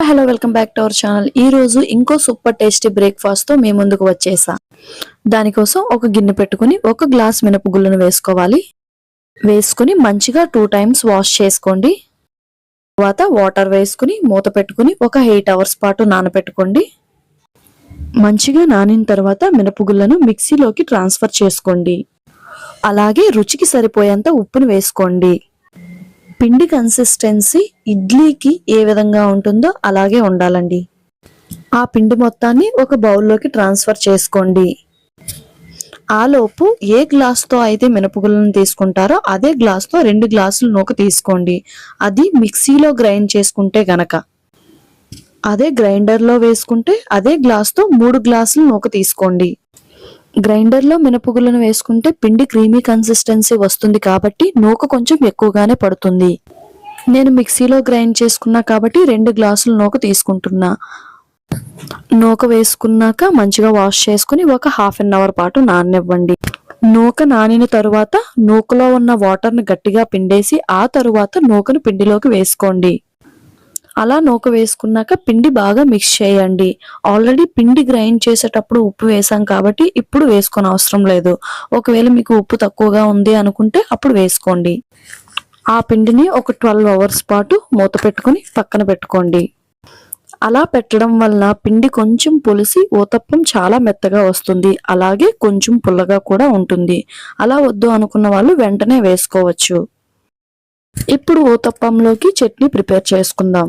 Hello welcome back to our channel ఈ రోజు ఇంకో సూపర్ టేస్టీ బ్రేక్ఫాస్ట్తో మీ ముందుకు వచ్చేసా. దానికోసం ఒక గిన్నె పెట్టుకుని ఒక గ్లాస్ మినపగుళ్ళను వేసుకోవాలి. వేసుకుని మంచిగా టూ టైమ్స్ వాష్ చేసుకోండి. తర్వాత వాటర్ వేసుకుని మూత పెట్టుకుని ఒక ఎయిట్ అవర్స్ పాటు నానబెట్టుకోండి మంచిగా నానిన తర్వాత మినపగుళ్ళను మిక్సీలోకి ట్రాన్స్ఫర్ చేసుకోండి. అలాగే రుచికి సరిపోయేంత ఉప్పును వేసుకోండి. పిండి కన్సిస్టెన్సీ ఇడ్లీకి ఏ విధంగా ఉంటుందో అలాగే ఉండాలండి. ఆ పిండి మొత్తాన్ని ఒక బౌల్లోకి ట్రాన్స్ఫర్ చేసుకోండి. ఆలోపు ఏ గ్లాస్తో అయితే మినపగుళ్ళను తీసుకుంటారో అదే గ్లాస్తో రెండు గ్లాసులు నూక తీసుకోండి. అది మిక్సీలో గ్రైండ్ చేసుకుంటే గనక. అదే గ్రైండర్లో వేసుకుంటే అదే గ్లాస్తో మూడు గ్లాసులు నూక తీసుకోండి. గ్రైండర్లో మినపగుళ్ళను వేసుకుంటే పిండి క్రీమీ కన్సిస్టెన్సీ వస్తుంది కాబట్టి నూక కొంచెం ఎక్కువగానే పడుతుంది. నేను మిక్సీలో గ్రైండ్ చేసుకున్నా కాబట్టి రెండు గ్లాసులు నూక తీసుకుంటున్నా. నూక వేసుకున్నాక మంచిగా వాష్ చేసుకుని ఒక హాఫ్ అన్ అవర్ పాటు నాననివ్వండి. నూక నానిన తరువాత నూకలో ఉన్న వాటర్ని గట్టిగా పిండేసి ఆ తరువాత నూకను పిండిలోకి వేసుకోండి. అలా నూక వేసుకున్నాక పిండి బాగా మిక్స్ చేయండి. ఆల్రెడీ పిండి గ్రైండ్ చేసేటప్పుడు ఉప్పు వేసాం కాబట్టి ఇప్పుడు వేసుకొని అవసరం లేదు. ఒకవేళ మీకు ఉప్పు తక్కువగా ఉంది అనుకుంటే అప్పుడు వేసుకోండి. ఆ పిండిని ఒక ట్వెల్వ్ అవర్స్ పాటు మూత పెట్టుకుని పక్కన పెట్టుకోండి. అలా పెట్టడం వలన పిండి కొంచెం పులిసి ఊతప్పం చాలా మెత్తగా వస్తుంది. అలాగే కొంచెం పుల్లగా కూడా ఉంటుంది. అలా వద్దు అనుకున్న వాళ్ళు వెంటనే వేసుకోవచ్చు. ఇప్పుడు ఊతప్పంలోకి చట్నీ ప్రిపేర్ చేసుకుందాం.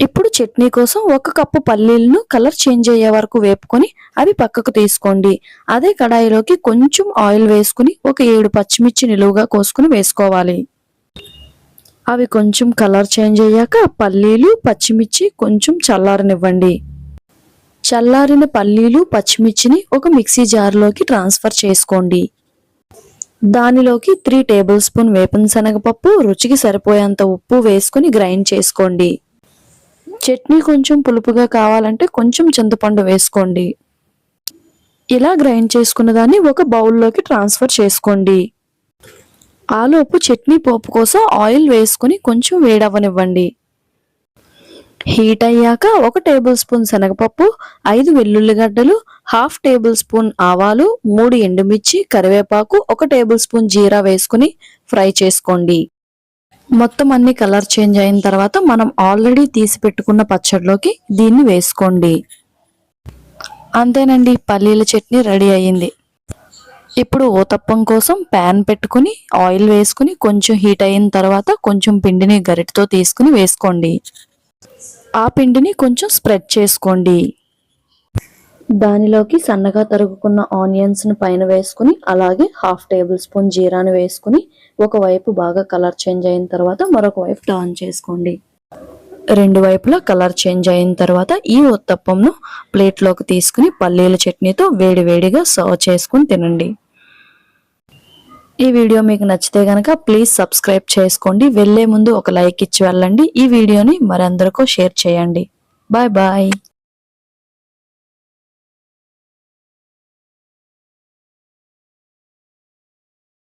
ఇప్పుడు చట్నీ కోసం ఒక కప్పు పల్లీలను కలర్ చేంజ్ అయ్యే వరకు వేపుకొని అవి పక్కకు తీసుకోండి. అదే కడాయిలోకి కొంచెం ఆయిల్ వేసుకుని ఒక ఏడు పచ్చిమిర్చి నిలువుగా కోసుకుని వేసుకోవాలి. అవి కొంచెం కలర్ చేంజ్ అయ్యాక పల్లీలు పచ్చిమిర్చి కొంచెం చల్లారనివ్వండి. చల్లారిన పల్లీలు పచ్చిమిర్చిని ఒక మిక్సీ జార్లోకి ట్రాన్స్ఫర్ చేసుకోండి. దానిలోకి త్రీ టేబుల్ స్పూన్ వేపన శనగపప్పు రుచికి సరిపోయేంత ఉప్పు వేసుకుని గ్రైండ్ చేసుకోండి. చట్నీ కొంచెం పులుపుగా కావాలంటే కొంచెం చింతపండు వేసుకోండి. ఇలా గ్రైండ్ చేసుకున్న దాన్ని ఒక బౌల్లోకి ట్రాన్స్ఫర్ చేసుకోండి. ఆలోపు చట్నీ పోపు కోసం ఆయిల్ వేసుకుని కొంచెం వేడవ్వనివ్వండి. హీట్ అయ్యాక ఒక టేబుల్ స్పూన్ శనగపప్పు ఐదు వెల్లుల్లిగడ్డలు హాఫ్ టేబుల్ స్పూన్ ఆవాలు మూడు ఎండుమిర్చి కరివేపాకు ఒక టేబుల్ స్పూన్ జీరా వేసుకుని ఫ్రై చేసుకోండి. మొత్తం అన్ని కలర్ చేంజ్ అయిన తర్వాత మనం ఆల్రెడీ తీసి పెట్టుకున్న పచ్చడిలోకి దీన్ని వేసుకోండి. అంతేనండి పల్లీల చట్నీ రెడీ అయ్యింది. ఇప్పుడు ఊతప్పం కోసం ప్యాన్ పెట్టుకుని ఆయిల్ వేసుకుని కొంచెం హీట్ అయిన తర్వాత కొంచెం పిండిని గరిటతో తీసుకుని వేసుకోండి. ఆ పిండిని కొంచెం స్ప్రెడ్ చేసుకోండి. దానిలోకి సన్నగా తరుగుకున్న ఆనియన్స్ను పైన వేసుకుని అలాగే హాఫ్ టేబుల్ స్పూన్ జీరాను వేసుకుని ఒకవైపు బాగా కలర్ చేంజ్ అయిన తర్వాత మరొక వైపు టర్న్ చేసుకోండి. రెండు వైపులా కలర్ చేంజ్ అయిన తర్వాత ఈ ఉత్తప్పంను ప్లేట్లోకి తీసుకుని పల్లీల చట్నీతో వేడివేడిగా సర్వ్ చేసుకుని తినండి. ఈ వీడియో మీకు నచ్చితే గనక ప్లీజ్ సబ్స్క్రైబ్ చేసుకోండి. వెళ్ళే ముందు ఒక లైక్ ఇచ్చి వెళ్ళండి. ఈ వీడియోని మరందరికీ షేర్ చేయండి. Bye bye.